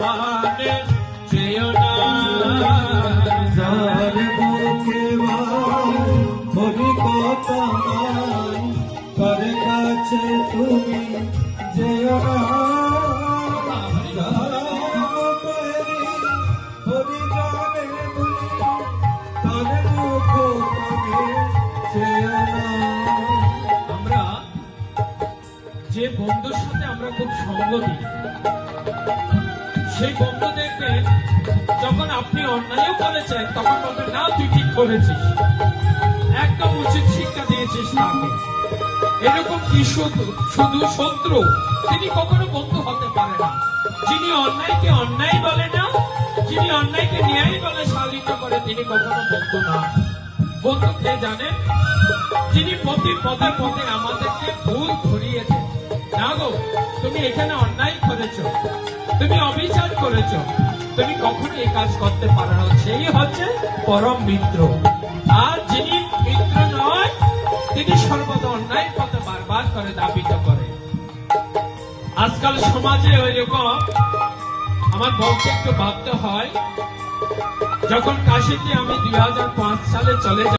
পানে যে বন্ধুর সাথে আমরা খুব সঙ্গ দিই সেই বন্ধু দেখবেন যখন আপনি অন্যায়ও করেছেন, তখন বলবেন, না, তুই ঠিক করেছিস। একদম উচিত শিক্ষা দিয়েছিস তাকে। এরকম কি শুধু শত্রু? তিনি কখনো বন্ধু হতে পারে না। যিনি অন্যায়কে অন্যায় বলে না, যিনি অন্যায়কে ন্যায় বলে শালিত করে, তিনি কখনো বন্ধু না। বন্ধু কে জানেন, যিনি প্রতি পদে পদে আমাদেরকে ভুল ধরিয়েছেন। না গো, তুমি এখানে অন্যায় করেছ। তুমি অবিচার করেছ। তুমি কখনো এই কাজ করতে পারো না। সেই হচ্ছে পরম মিত্র। আর যিনি মিত্র নয়, তিনি সর্বদা অন্যায় পথে বারবার করে দাবিত করে। আজকাল সমাজে ওই রকম আমার বউকে একটু ভাবতে হয়, যখন কাশিতে আমি দুই হাজার পাঁচ সালে চলে যাই